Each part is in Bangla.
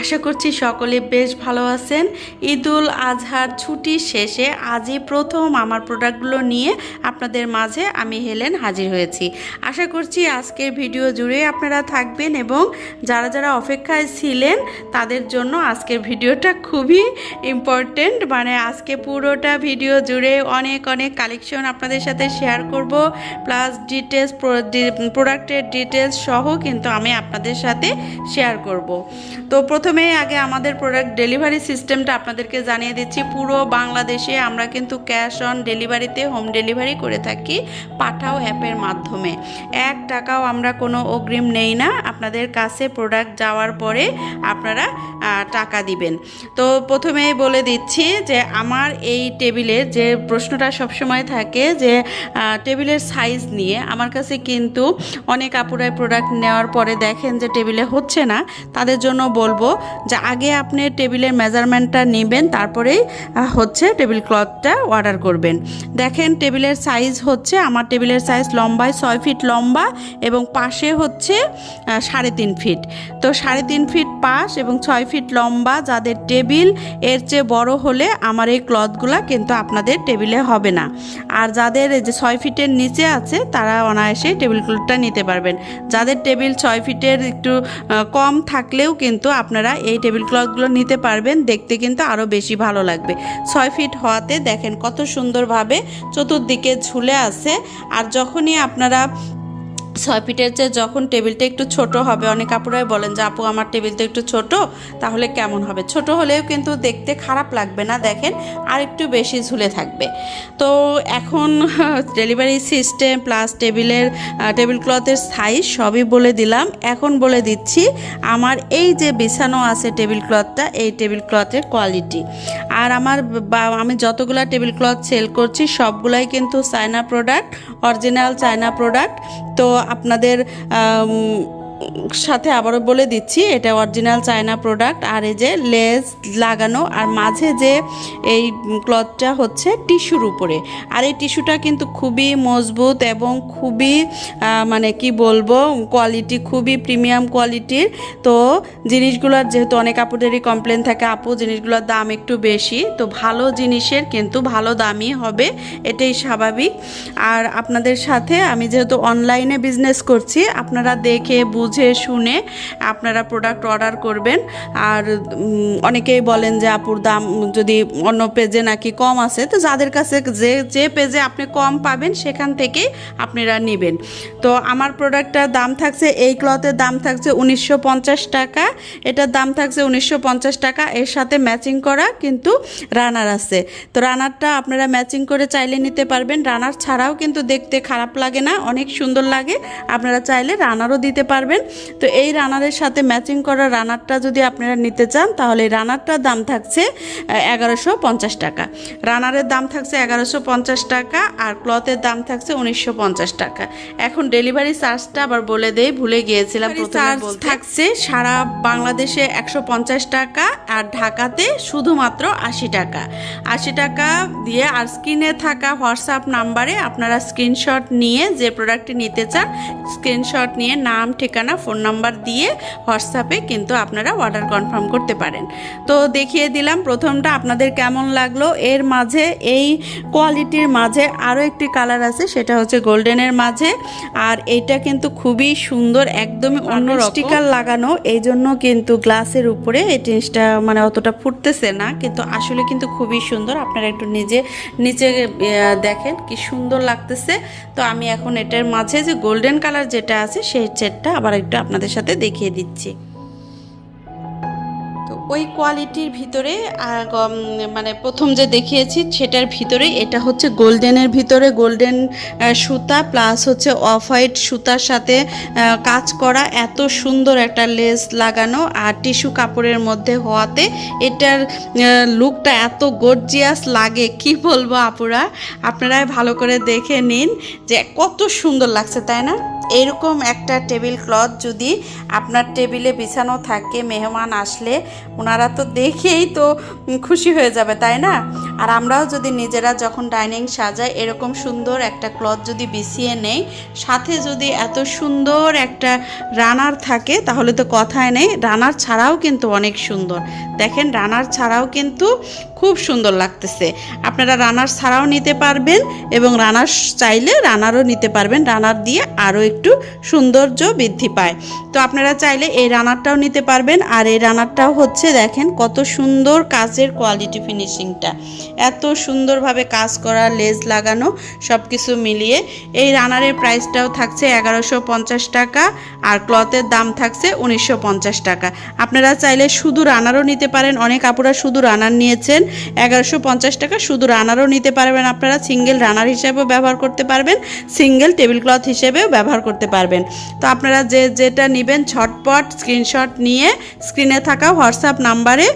আশা করছি সকলে বেশ ভালো আছেন। ঈদুল আজহার ছুটি শেষে আজই প্রথম আমার প্রোডাক্টগুলো নিয়ে আপনাদের মাঝে আমি হেলেন হাজির হয়েছি। আশা করছি আজকের ভিডিও জুড়ে আপনারা থাকবেন এবং যারা যারা অপেক্ষায় ছিলেন তাদের জন্য আজকের ভিডিওটা খুবই ইম্পর্টেন্ট মানে আজকে পুরোটা ভিডিও জুড়ে অনেক অনেক কালেকশন আপনাদের সাথে শেয়ার করব প্লাস ডিটেলস প্রোডাক্টের ডিটেলস সহ কিন্তু আমি আপনাদের সাথে শেয়ার করব। তো প্রথমে আগে আমাদের প্রোডাক্ট ডেলিভারি সিস্টেমটা আপনাদেরকে জানিয়ে দিচ্ছি, পুরো বাংলাদেশে আমরা কিন্তু ক্যাশ অন ডেলিভারিতে হোম ডেলিভারি করে থাকি পাঠাও অ্যাপের মাধ্যমে। এক টাকাও আমরা কোনো অগ্রিম নেই না। আপনাদের কাছে প্রোডাক্ট যাওয়ার পরে আপনারা টাকা দিবেন। তো প্রথমেই বলে দিচ্ছি যে আমার এই টেবিলের যে প্রশ্নটা সবসময় থাকে যে টেবিলের সাইজ নিয়ে, আমার কাছে কিন্তু অনেক আপুরাই প্রোডাক্ট নেওয়ার পরে দেখেন যে টেবিলে হচ্ছে না। তাদের জন্য বলব যে আগে আপনি টেবিলের মেজারমেন্টটা নেবেন, তারপরেই হচ্ছে টেবিল ক্লথটা অর্ডার করবেন। দেখেন টেবিলের সাইজ হচ্ছে, আমার টেবিলের সাইজ লম্বায় ছয় ফিট লম্বা এবং পাশে হচ্ছে সাড়ে তিন ফিট। তো সাড়ে তিন ফিট পাশ এবং ছয় ফিট লম্বা যাদের টেবিল, এর চেয়ে বড় হলে আমার এই ক্লথগুলা কিন্তু আপনাদের টেবিলে হবে না। আর যাদের যে ছয় ফিটের নিচে আছে, তারা অনায়াসে টেবিল ক্লথটা নিতে পারবেন। যাদের টেবিল ছয় ফিটের একটু কম থাকলেও কিন্তু আপনারা এই টেবিল ক্লথগুলো নিতে পারবেন। দেখতে কিন্তু আরও বেশি ভালো লাগবে। ছয় ফিট হওয়াতে দেখেন কত সুন্দরভাবে চতুর্দিকে ঝুলে আছে। আর যখনই আপনারা ছয় ফিটের চেয়ে যখন টেবিলটা একটু ছোট হবে, অনেক আপুরাই বলেন যে, আপু, আমার টেবিলটা একটু ছোট, তাহলে কেমন হবে? ছোট হলেও কিন্তু দেখতে খারাপ লাগবে না, দেখেন, আর একটু বেশি ঝুলে থাকবে। তো এখন ডেলিভারি সিস্টেম প্লাস টেবিলের টেবিল ক্লথের সাইজ সবই বলে দিলাম। এখন বলে দিচ্ছি, আমার এই যে বিছানো আছে টেবিল ক্লথটা, এই টেবিল ক্লথের কোয়ালিটি। আর আমার আমি যতগুলা টেবিল ক্লথ সেল করছি, সবগুলাই কিন্তু China product, original China product. তো আপনাদের সাথে আবারও বলে দিচ্ছি, এটা অরিজিনাল চায়না প্রোডাক্ট আর এই যে লেজ লাগানো, আর মাঝে যে এই ক্লথটা হচ্ছে টিস্যুর উপরে। আর এই টিস্যুটা কিন্তু খুবই মজবুত এবং খুবই মানে কি বলব কোয়ালিটি খুবই প্রিমিয়াম কোয়ালিটির তো জিনিসগুলোর যেহেতু অনেক আপুদেরই কমপ্লেন থাকে, আপু জিনিসগুলোর দাম একটু বেশি, তো ভালো জিনিসের কিন্তু ভালো দামই হবে, এটাই স্বাভাবিক। আর আপনাদের সাথে আমি যেহেতু অনলাইনে বিজনেস করছি, আপনারা দেখে বুঝে শুনে আপনারা প্রোডাক্ট অর্ডার করবেন। আর অনেকেই বলেন যে, আপুর দাম যদি অন্য পেজে নাকি কম আছে তো যাদের কাছে যে যে পেজে আপনি কম পাবেন, সেখান থেকেই আপনারা নেবেন। তো আমার প্রোডাক্টটার দাম থাকছে, এই ক্লথের দাম থাকছে উনিশশো পঞ্চাশ টাকা। এটার দাম থাকছে উনিশশো পঞ্চাশ টাকা। এর সাথে ম্যাচিং করা কিন্তু রানার আছে। তো রানারটা আপনারা ম্যাচিং করে চাইলে নিতে পারবেন। রানার ছাড়াও কিন্তু দেখতে খারাপ লাগে না, অনেক সুন্দর লাগে। আপনারা চাইলে রানারও দিতে পারবেন। তো এই রানারের সাথে ম্যাচিং করা রানারটা যদি আপনারা নিতে চান তাহলে এই রানারটার দাম থাকছে এগারোশো পঞ্চাশ টাকা। রানারের দাম থাকছে এগারোশো পঞ্চাশ টাকা আর ক্লথের দাম থাকছে উনিশশো পঞ্চাশ টাকা। এখন ডেলিভারি চার্জটা আবার বলে দেই ভুলে গিয়েছিলাম চার্জ থাকছে সারা বাংলাদেশে একশো পঞ্চাশ টাকা আর ঢাকাতে শুধুমাত্র আশি টাকা। আশি টাকা দিয়ে আর স্ক্রিনে থাকা হোয়াটসঅ্যাপ নাম্বারে আপনারা স্ক্রিনশট নিয়ে যে প্রোডাক্টটি নিতে চান স্ক্রিনশট নিয়ে নাম ঠিকানা ফোন নাম্বার দিয়ে হোয়াটসঅ্যাপে কিন্তু আপনারা অর্ডার কনফার্ম করতে পারেন। তো দেখিয়ে দিলাম প্রথমটা আপনাদের কেমন লাগল। এর মাঝে এই কোয়ালিটির মাঝে আরও একটি কালার আছে সেটা হচ্ছে গোল্ডেনের মাঝে। আর এটা কিন্তু খুবই সুন্দর একদমই অন্য স্টিকার। লাগানো। এই জন্য কিন্তু গ্লাসের উপরে এই জিনিসটা মানে অতটা ফুটতেছে না কিন্তু আসলে কিন্তু খুবই সুন্দর। আপনারা একটু নিজে নিচে দেখেন কি সুন্দর লাগতেছে। তো আমি এখন এটার মাঝে যে গোল্ডেন কালার যেটা আছে সেই সেটটা আবার একটু আপনাদের সাথে দেখিয়ে দিচ্ছি। তো ওই কোয়ালিটির ভিতরে মানে প্রথম যে দেখিয়েছি, সেটার ভিতরে এটা হচ্ছে গোল্ডেনের ভিতরে গোল্ডেন সুতা, প্লাস হচ্ছে অফ হোয়াইট সুতার সাথে কাজ করা এত সুন্দর একটা লেস লাগানো আর টিস্যু কাপড়ের মধ্যে হওয়াতে এটার লুকটা এত গর্জিয়াস লাগে, কি বলব আপুরা? আপনারাই ভালো করে দেখে নিন যে কত সুন্দর লাগছে, তাই না? এরকম একটা টেবিল ক্লথ যদি আপনার টেবিলে বিছানো থাকে, মেহমান আসলে ওনারা তো দেখেই তো খুশি হয়ে যাবে, তাই না? আর আমরাও যদি নিজেরা যখন ডাইনিং সাজাই, এরকম সুন্দর একটা ক্লথ যদি বিছিয়ে নেই, সাথে যদি এত সুন্দর একটা রানার থাকে, তাহলে তো কথাই নেই। রানার ছাড়াও কিন্তু অনেক সুন্দর। দেখেন, রানার ছাড়াও কিন্তু খুব সুন্দর লাগতেছে। আপনারা রানার ছাড়াও নিতে পারবেন এবং রানার চাইলে রানারও নিতে পারবেন। রানার দিয়ে আরও একটু সৌন্দর্য বৃদ্ধি পায়। তো আপনারা চাইলে এই রানারটাও নিতে পারবেন। আর এই রানারটাও হচ্ছে দেখেন কত সুন্দর কাজের কোয়ালিটি ফিনিশিংটা এত সুন্দরভাবে কাজ করা, লেজ লাগানো সব কিছু মিলিয়ে। এই রানারের প্রাইসটাও থাকছে এগারোশো টাকা আর ক্লথের দাম থাকছে উনিশশো পঞ্চাশ টাকা। আপনারা চাইলে শুধু রানারও নিতে পারেন। অনেক আপুরা শুধু রানার নিয়েছেন। এগারোশো টাকা শুধু রানারও নিতে পারবেন আপনারা। সিঙ্গেল রানার হিসেবেও ব্যবহার করতে পারবেন। সিঙ্গেল টেবিল ক্লথ হিসেবেও ব্যবহার করতে পারবেন। তো আপনারা যে, যেটা নেবেন ঝটপট স্ক্রিনশট নিয়ে স্ক্রিনে থাকা হোয়াটসঅ্যাপ নাম্বারে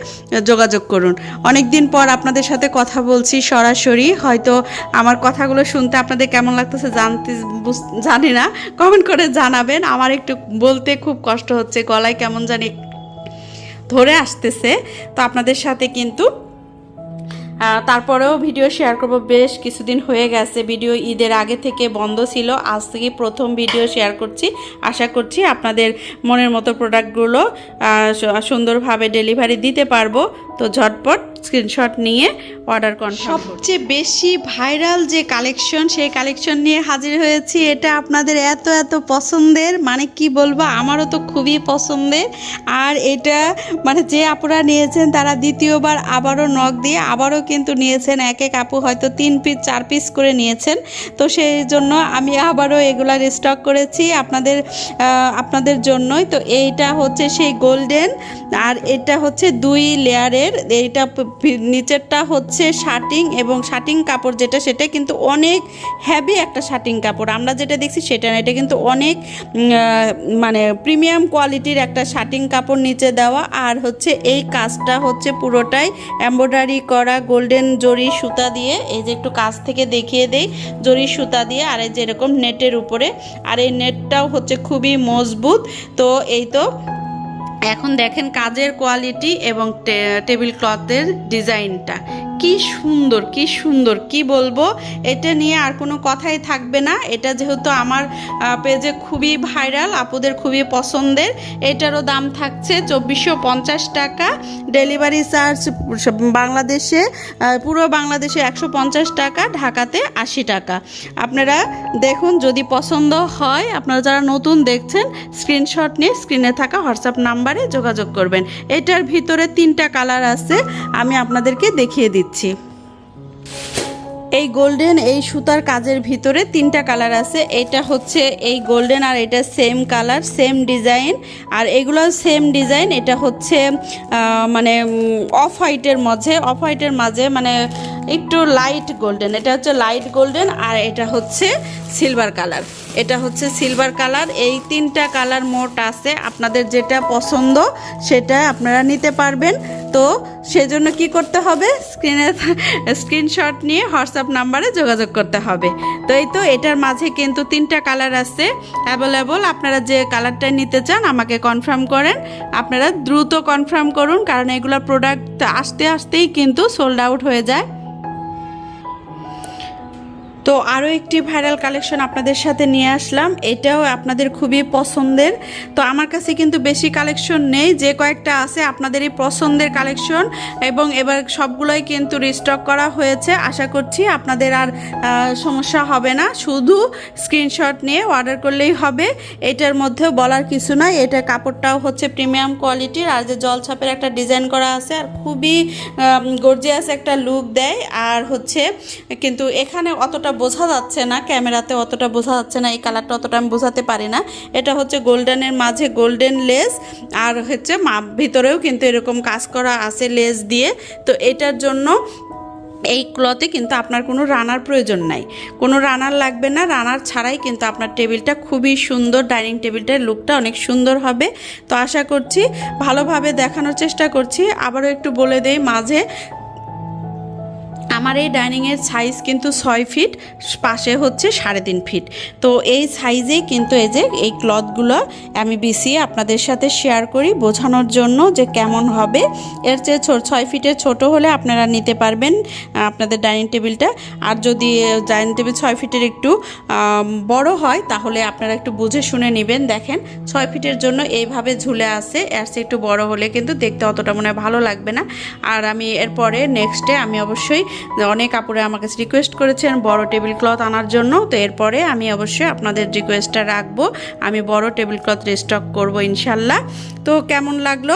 যোগাযোগ করুন। অনেক দিন পর আপনাদের সাথে কথা বলছি সরাসরি, হয়তো আমার কথাগুলো শুনতে আপনাদের কেমন লাগতেছে জানতে জানি না কমেন্ট করে জানাবেন। আমার একটু বলতে খুব কষ্ট হচ্ছে, গলায় কেমন জানি ধরে আসতেছে। তো আপনাদের সাথে কিন্তু তারপরেও ভিডিও শেয়ার করব। বেশ কিছুদিন হয়ে গেছে, ভিডিও ঈদের আগে থেকে বন্ধ ছিল। আজ থেকে প্রথম ভিডিও শেয়ার করছি। আশা করছি আপনাদের মনের মতো প্রোডাক্টগুলো সুন্দরভাবে ডেলিভারি দিতে পারব। তো ঝটপট স্ক্রিনশট নিয়ে অর্ডার কনফার্ম সবচেয়ে বেশি ভাইরাল যে কালেকশন সেই কালেকশন নিয়ে হাজির হয়েছি, এটা আপনাদের এত এত পছন্দের মানে কি বলব, আমারও তো খুবই পছন্দের। আর এটা মানে যে আপুরা নিয়েছেন, তারা দ্বিতীয়বার আবারও নখ দিয়ে আবারও কিন্তু নিয়েছেন। এক এক আপু হয়তো তিন পিস চার পিস করে নিয়েছেন। তো সেই জন্য আমি আবারও এগুলার স্টক করেছি আপনাদের আপনাদের জন্যই। তো এইটা হচ্ছে সেই গোল্ডেন আর এটা হচ্ছে দুই লেয়ারের এইটা নিচেরটা হচ্ছে শার্টিং এবং শার্টিং কাপড় যেটা, সেটা কিন্তু অনেক হ্যাভি একটা শার্টিং কাপড়। আমরা যেটা দেখছি সেটা না, এটা কিন্তু অনেক মানে প্রিমিয়াম কোয়ালিটির একটা শার্টিং কাপড় নিচে দেওয়া। আর হচ্ছে এই কাজটা হচ্ছে পুরোটাই এমব্রয়ডারি করা গোল্ডেন জরি সুতা দিয়ে। এই যে একটু কাছ থেকে দেখিয়ে দেই, জরি সুতা দিয়ে আর এই যে এরকম নেটের উপরে। আর এই নেটটাও হচ্ছে খুবই মজবুত। তো এই তো এখন দেখেন কাজের কোয়ালিটি এবং টেবিল ক্লথের ডিজাইনটা কি সুন্দর কি সুন্দর, কি বলব? এটা নিয়ে আর কোনো কথাই থাকবে না। এটা যেহেতু আমার পেজে খুবই ভাইরাল, আপুদের খুবই পছন্দের, এটারও দাম থাকছে চব্বিশশো পঞ্চাশ টাকা। ডেলিভারি চার্জ বাংলাদেশে পুরো বাংলাদেশে একশো পঞ্চাশ টাকা, ঢাকাতে আশি টাকা। আপনারা দেখুন, যদি পছন্দ হয়, আপনারা যারা নতুন দেখছেন, স্ক্রিনশট নিয়ে স্ক্রিনে থাকা হোয়াটসঅ্যাপ নাম্বারে যোগাযোগ করবেন। এটার ভিতরে তিনটা কালার আছে, আমি আপনাদেরকে দেখিয়ে দিচ্ছি। এই গোল্ডেন, এই সুতার কাজের ভিতরে তিনটা কালার আছে। এটা হচ্ছে এই গোল্ডেন আর এটা সেম কালার, সেম ডিজাইন। আর এগুলো সেম ডিজাইন, এটা হচ্ছে মানে অফ হোয়াইটের মাঝে অফ হোয়াইটের মাঝে মানে একটু লাইট গোল্ডেন এটা হচ্ছে লাইট গোল্ডেন আর এটা হচ্ছে সিলভার কালার এটা হচ্ছে সিলভার কালার এই তিনটা কালার মোট আছে। আপনাদের যেটা পছন্দ সেটা আপনারা নিতে পারবেন। তো সেজন্য কি করতে হবে? স্ক্রিনে স্ক্রিনশট নিয়ে হোয়াটসঅ্যাপ নাম্বারে যোগাযোগ করতে হবে। তো এই তো, এটার মাঝে কিন্তু তিনটা কালার আছে। অ্যাভেলেবল আপনারা যে কালারটা নিতে চান আমাকে কনফার্ম করেন। আপনারা দ্রুত কনফার্ম করুন, কারণ এগুলো প্রোডাক্ট আসতে, আসতেই কিন্তু সোল্ড আউট হয়ে যায়। তো আরও একটি ভাইরাল কালেকশন আপনাদের সাথে নিয়ে আসলাম। এটাও আপনাদের খুবই পছন্দের। তো আমার কাছে কিন্তু বেশি কালেকশন নেই, যে কয়েকটা আছে আপনাদেরই পছন্দের কালেকশন এবং এবার সবগুলোই কিন্তু রিস্টক করা হয়েছে। আশা করছি আপনাদের আর সমস্যা হবে না। শুধু স্ক্রিনশট নিয়ে অর্ডার করলেই হবে। এটার মধ্যেও বলার কিছু নাই। এটা কাপড়টাও হচ্ছে প্রিমিয়াম কোয়ালিটির আর যে জলছাপের একটা ডিজাইন করা আছে, আর খুবই গর্জিয়াস একটা লুক দেয়। আর হচ্ছে, কিন্তু এখানে অতটা বোঝা যাচ্ছে না, ক্যামেরাতে অতটা বোঝা যাচ্ছে না, এই কালারটা অতটা আমি বোঝাতে পারি না। এটা হচ্ছে গোল্ডেনের মাঝে গোল্ডেন লেস, আর হচ্ছে মা, ভিতরেও কিন্তু এরকম কাজ করা আছে লেস দিয়ে। তো এটার জন্য এই ক্লথে কিন্তু আপনার কোনো রানার প্রয়োজন নাই। কোনো রানার লাগবে না, রানার ছাড়াই কিন্তু আপনার টেবিলটা খুবই সুন্দর, ডাইনিং টেবিলটার লুকটা অনেক সুন্দর হবে। তো আশা করছি ভালোভাবে দেখানোর চেষ্টা করছি। আবারও একটু বলে দেই, মাঝে আমার এই ডাইনিংয়ের সাইজ কিন্তু ছয় ফিট পাশে হচ্ছে সাড়ে তিন ফিট তো এই সাইজেই কিন্তু এই যে এই ক্লথগুলো আমি বিছিয়ে আপনাদের সাথে শেয়ার করি বোঝানোর জন্য যে কেমন হবে। এর চেয়ে ছয় ফিটের ছোট হলে আপনারা নিতে পারবেন আপনাদের ডাইনিং টেবিলটা আর যদি ডাইনিং টেবিল ছয় ফিটের একটু বড় হয়, তাহলে আপনারা একটু বুঝে শুনে নেবেন। দেখেন, ছয় ফিটের জন্য এইভাবে ঝুলে আছে, এর চেয়ে একটু বড় হলে কিন্তু দেখতে অতটা মনে ভালো লাগবে না। আর আমি এরপরে নেক্সটে আমি অবশ্যই অনেক কাপড়ে আমার কাছে রিকোয়েস্ট করেছেন বড় টেবিল ক্লথ আনার জন্য, তো এরপরে আমি অবশ্যই আপনাদের রিকোয়েস্টটা রাখব। আমি বড় টেবিল ক্লথ রিস্টক করব ইনশাল্লাহ। তো কেমন লাগল?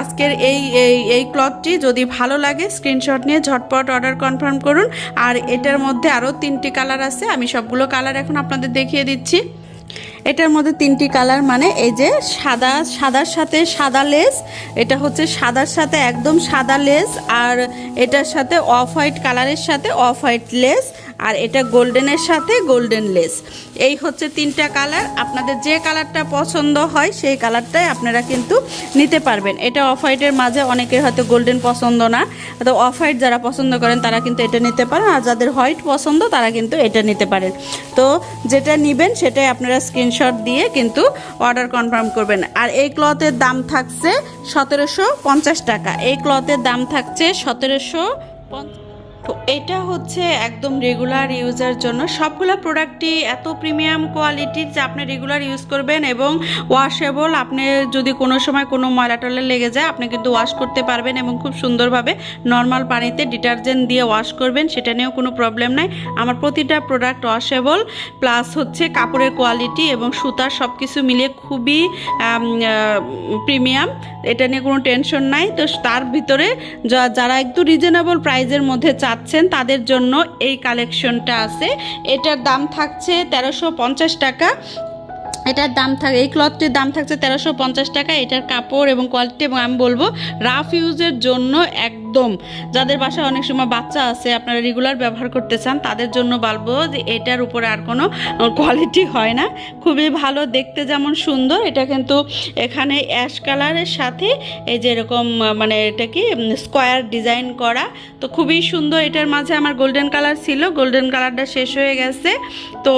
আজকের এই এই এই ক্লথটি যদি ভালো লাগে স্ক্রিনশট নিয়ে ঝটপট অর্ডার কনফার্ম করুন। আর এটার মধ্যে আরও তিনটি কালার আছে, আমি সবগুলো কালার এখন আপনাদের দেখিয়ে দিচ্ছি। এটার মধ্যে তিনটি কালার মানে এই যে সাদা, সাদার সাথে সাদা লেস, এটা হচ্ছে সাদার সাথে একদম সাদা লেস, আর এটার সাথে অফ হোয়াইট কালারের সাথে অফ হোয়াইট লেস আর এটা গোল্ডেনের সাথে গোল্ডেন লেস। এই হচ্ছে তিনটা কালার। আপনাদের যে কালারটা পছন্দ হয়, সেই কালারটাই আপনারা কিন্তু নিতে পারবেন। এটা অফ হোয়াইটের মাঝে অনেকের হয়তো গোল্ডেন পছন্দ না। তো অফ হোয়াইট যারা পছন্দ করেন, তারা কিন্তু এটা নিতে পারেন। আর যাদের হোয়াইট পছন্দ, তারা কিন্তু এটা নিতে পারেন। তো যেটা নেবেন, সেটাই আপনারা স্ক্রিনশট দিয়ে কিন্তু অর্ডার কনফার্ম করবেন। আর এই ক্লথের দাম থাকছে সতেরোশো পঞ্চাশ টাকা। এই ক্লথের দাম থাকছে সতেরোশো তো এটা হচ্ছে একদম রেগুলার ইউজের জন্য। সবগুলো প্রোডাক্টই এত প্রিমিয়াম কোয়ালিটির যে আপনি রেগুলার ইউজ করবেন এবং ওয়াশেবল আপনি যদি কোনো সময় কোনো ময়লা টয়লা লেগে যায়, আপনি কিন্তু ওয়াশ করতে পারবেন এবং খুব সুন্দরভাবে নর্মাল পানিতে ডিটারজেন্ট দিয়ে ওয়াশ করবেন, সেটা নিয়েও কোনো প্রবলেম নাই। আমার প্রতিটা প্রোডাক্ট ওয়াশেবল প্লাস হচ্ছে কাপড়ের কোয়ালিটি এবং সুতার সব কিছু মিলিয়ে খুবই প্রিমিয়াম এটা নিয়ে কোনো টেনশন নাই। তো তার ভিতরে যারা একটু রিজনেবল প্রাইজের মধ্যে চাচ্ছেন তাদের জন্য এই কালেকশনটা আছে। এটার দাম থাকছে তেরোশো টাকা। এটার দাম থাকে এই ক্লথটির দাম থাকছে তেরোশো পঞ্চাশ টাকা। এটার কাপড় এবং কোয়ালিটি এবং আমি বলব রাফ ইউজের জন্য একদম। যাদের বাসায় অনেক সময় বাচ্চা আছে, আপনারা রেগুলার ব্যবহার করতে চান, তাদের জন্য বলব যে এটার উপরে আর কোনো কোয়ালিটি হয় না। খুবই ভালো, দেখতে যেমন সুন্দর। এটা কিন্তু এখানে অ্যাশ কালারের সাথে এই যে এরকম মানে এটা কি স্কোয়ার ডিজাইন করা। তো খুবই সুন্দর। এটার মাঝে আমার গোল্ডেন কালার ছিল। গোল্ডেন কালারটা শেষ হয়ে গেছে। তো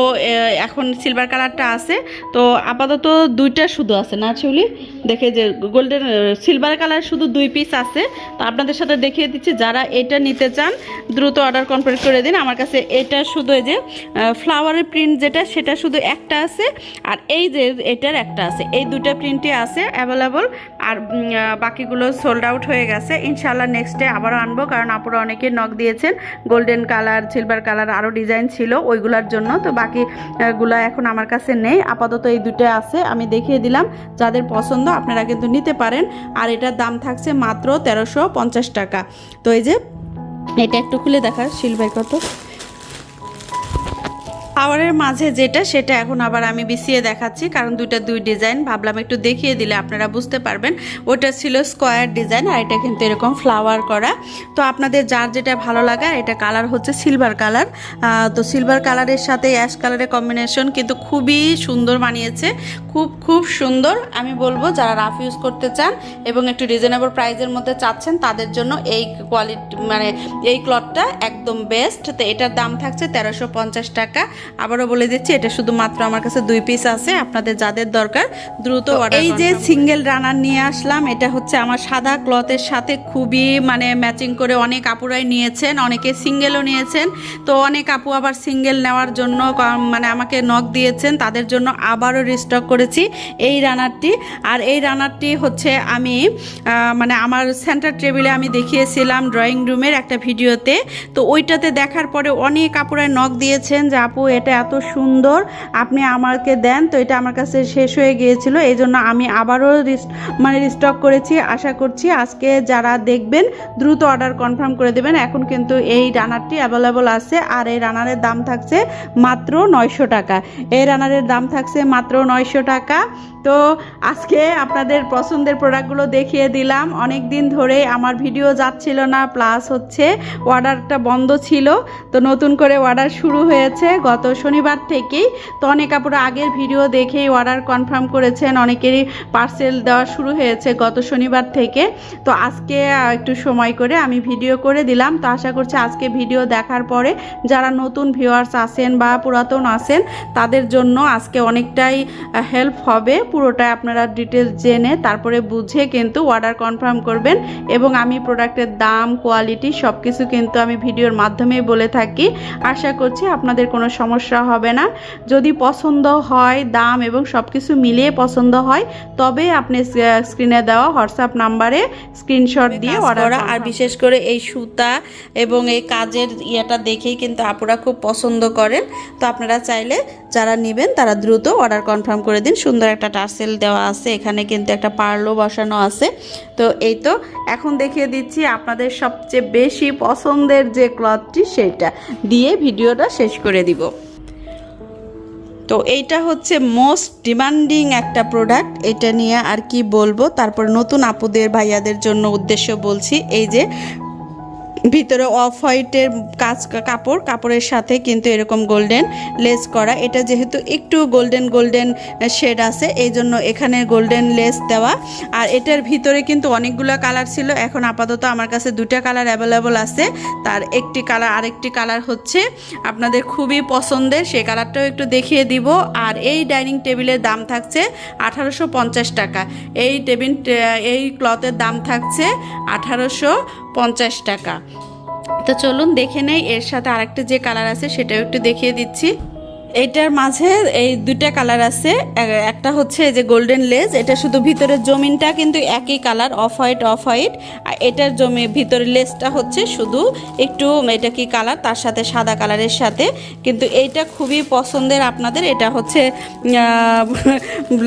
এখন সিলভার কালারটা আছে। তো আপাতত দুইটা শুধু আছে না চুলি দেখে যে গোল্ডেন সিলভার কালার শুধু দুই পিস আছে। তো আপনাদের সাথে দেখিয়ে দিচ্ছি যারা এটা নিতে চান দ্রুত অর্ডার কমপ্লিট করে দিন। আমার কাছে এটা শুধু এই যে ফ্লাওয়ারের প্রিন্ট যেটা সেটা শুধু একটা আছে। আর এই যে এটার একটা আছে। এই দুটো প্রিন্টই আছে অ্যাভেলেবল আর বাকিগুলো সোল্ড আউট হয়ে গেছে। ইনশাল্লাহ নেক্সট ডে আবারও আনব কারণ আপুরা অনেকে নক দিয়েছেন। গোল্ডেন কালার সিলভার কালার আরও ডিজাইন ছিল ওইগুলার জন্য। তো বাকি আহ, গুলা এখন আমার কাছে নেই। আপাতত এই দুটো আছে, আমি দেখিয়ে দিলাম যাদের পছন্দ আপনারা কিন্তু নিতে পারেন। আর এটার দাম থাকছে মাত্র তেরোশো টাকা। তো এই যে, এটা একটু খুলে দেখা শিল্পের কত পাওয়ারের মাঝে যেটা, সেটা এখন আবার আমি বিছিয়ে দেখাচ্ছি, কারণ দুইটা দুই ডিজাইন ভাবলাম একটু দেখিয়ে দিলে আপনারা বুঝতে পারবেন। ওটা ছিল স্কোয়ার ডিজাইন আর এটা কিন্তু এরকম ফ্লাওয়ার করা। তো আপনাদের যার যেটা ভালো লাগে এটা কালার হচ্ছে সিলভার কালার। তো সিলভার কালারের সাথে অ্যাশ কালারের কম্বিনেশন কিন্তু খুবই সুন্দর মানিয়েছে খুব খুব সুন্দর। আমি বলব যারা রাফ ইউজ করতে চান এবং একটু রিজনেবল প্রাইজের মধ্যে চাচ্ছেন, তাদের জন্য এই কোয়ালিটি মানে এই ক্লথটা একদম বেস্ট। তো এটার দাম থাকছে তেরোশো টাকা। আবারও বলে দিচ্ছি এটা শুধুমাত্র আমার কাছে দুই পিস আছে আপনাদের যাদের দরকার দ্রুত এই যে সিঙ্গেল রানার নিয়ে আসলাম এটা হচ্ছে আমার সাদা ক্লথের সাথে খুবই মানে ম্যাচিং করে অনেক আপুরাই নিয়েছেন অনেকে সিঙ্গেলও নিয়েছেন। তো অনেক আপু আবার সিঙ্গেল নেওয়ার জন্য মানে আমাকে নখ দিয়েছেন তাদের জন্য আবারও রিস্টক করেছি এই রানারটি আর এই রানারটি হচ্ছে আমি মানে আমার সেন্টার টেবিলে আমি দেখিয়েছিলাম ড্রয়িং রুমের একটা ভিডিওতে। তো ওইটাতে দেখার পরে অনেক আপুরাই নখ দিয়েছেন যে আপু এটা এত সুন্দর, আপনি আমাকে দেন। তো এটা আমার কাছে শেষ হয়ে গিয়েছিল, এই জন্য আমি আবারও মানে রিস্টক করেছি। আশা করছি আজকে যারা দেখবেন, দ্রুত অর্ডার কনফার্ম করে দেবেন। এখন কিন্তু এই রানারটি অ্যাভেলেবল আছে, আর এই রানারের দাম থাকছে মাত্র নয়শো টাকা। এই রানারের দাম থাকছে মাত্র নয়শো টাকা। তো আজকে আপনাদের পছন্দের প্রোডাক্টগুলো দেখিয়ে দিলাম। অনেক দিন ধরে আমার ভিডিও যাচ্ছিল না প্লাস হচ্ছে অর্ডারটা বন্ধ ছিল। তো নতুন করে অর্ডার শুরু হয়েছে। গত শনিবার থেকেই তো অনেক আপুরা আগের ভিডিও দেখেই অর্ডার কনফার্ম করেছেন। অনেকেরই পার্সেল দেওয়া শুরু হয়েছে গত শনিবার থেকে। তো আজকে একটু সময় করে আমি ভিডিও করে দিলাম। তো আশা করছি আজকে ভিডিও দেখার পরে যারা নতুন ভিউয়ার্স আছেন বা পুরাতন আছেন তাদের জন্য আজকে অনেকটাই হেল্প হবে। পুরোটা আপনারা ডিটেলস জেনে, তারপরে বুঝে কিন্তু অর্ডার কনফার্ম করবেন এবং আমি প্রোডাক্টের দাম কোয়ালিটি সব কিছু কিন্তু আমি ভিডিওর মাধ্যমেই বলে থাকি। আশা করছি আপনাদের কোনো সমস্যা হবে না। যদি পছন্দ হয় দাম এবং সব কিছু মিলিয়ে পছন্দ হয় তবে আপনি স্ক্রিনে দেওয়া হোয়াটসঅ্যাপ নাম্বারে স্ক্রিনশট দিয়ে অর্ডার আর বিশেষ করে এই সুতা এবং এই কাজের ইয়েটা দেখেই কিন্তু আপুরা খুব পছন্দ করেন। তো আপনারা চাইলে যারা নেবেন তারা দ্রুত অর্ডার কনফার্ম করে দিন। সুন্দর একটা টার্সেল দেওয়া আছে এখানে কিন্তু একটা পার্লো বসানো আছে। তো এই তো এখন দেখিয়ে দিচ্ছি আপনাদের সবচেয়ে বেশি পছন্দের যে ক্লথটি সেটা। দিয়ে ভিডিওটা শেষ করে দিব। তো এইটা হচ্ছে মোস্ট ডিমান্ডিং একটা প্রোডাক্ট এটা নিয়ে আর কি বলব? তারপর নতুন আপুদের, ভাইয়াদের জন্য উদ্দেশ্য বলছি, এই যে ভিতরে অফ হোয়াইটের কাজ, কাপড়, কাপড়ের সাথে কিন্তু এরকম গোল্ডেন লেস করা। এটা যেহেতু একটু গোল্ডেন গোল্ডেন শেড আছে, এই জন্য এখানে গোল্ডেন লেস দেওয়া। আর এটার ভিতরে কিন্তু অনেকগুলো কালার ছিল। এখন আপাতত আমার কাছে দুটা কালার অ্যাভেলেবল আছে। তার একটি কালার, আরেকটি কালার হচ্ছে আপনাদের খুবই পছন্দের সেই কালারটাও একটু দেখিয়ে দিব। আর এই ডাইনিং টেবিলের দাম থাকছে আঠারোশো পঞ্চাশ টাকা। এই টেবিল, এই ক্লথের দাম থাকছে আঠারোশো পঞ্চাশ টাকা। তো চলুন দেখে নেই, এর সাথে আরেকটা যে কালার আছে সেটাও একটু দেখিয়ে দিচ্ছি। এইটার মাঝে এই দুইটা কালার আছে। একটা হচ্ছে যে গোল্ডেন লেজ এটা শুধু ভিতরের জমিনটা কিন্তু একই colour off white off white আর এটার জমি ভিতরের লেজটা হচ্ছে শুধু একটু এটা কি কালার, তার সাথে সাদা কালারের সাথে। কিন্তু এইটা খুবই পছন্দের আপনাদের, এটা হচ্ছে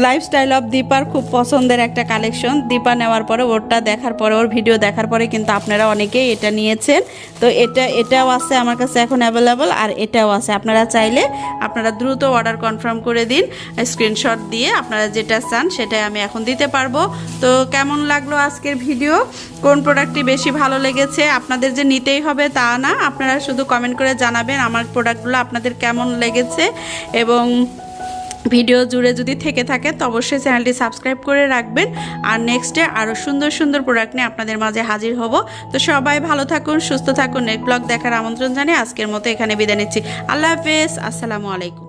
লাইফস্টাইল অফ দীপার খুব পছন্দের একটা কালেকশন দীপা নেওয়ার পরে, ওরটা দেখার পরে, ওর ভিডিও দেখার পরে কিন্তু আপনারা অনেকেই এটা নিয়েছেন। তো এটা এটাও আছে আমার কাছে এখন অ্যাভেলেবল আর এটাও আছে। আপনারা চাইলে আপনারা দ্রুত অর্ডার কনফার্ম করে দিন, স্ক্রিনশট দিয়ে আপনারা যেটা চান সেটাই আমি এখন দিতে পারব। তো কেমন লাগল আজকের ভিডিও? কোন প্রোডাক্টটি বেশি ভালো লেগেছে? আপনাদের যে নিতেই হবে তা না। আপনারা শুধু কমেন্ট করে জানাবেন আমার প্রোডাক্টগুলো আপনাদের কেমন লেগেছে এবং ভিডিও জুড়ে যদি থেকে থাকে, তো অবশ্যই চ্যানেলটি সাবস্ক্রাইব করে রাখবেন। আর নেক্সটে আরও সুন্দর সুন্দর প্রোডাক্ট নিয়ে আপনাদের মাঝে হাজির হব। তো সবাই ভালো থাকুন, সুস্থ থাকুন। নেক্সট ব্লগ দেখার আমন্ত্রণ জানিয়ে আজকের মতো এখানে বিদায় নিচ্ছি। আল্লাহ হাফেজ, আসসালামু আলাইকুম।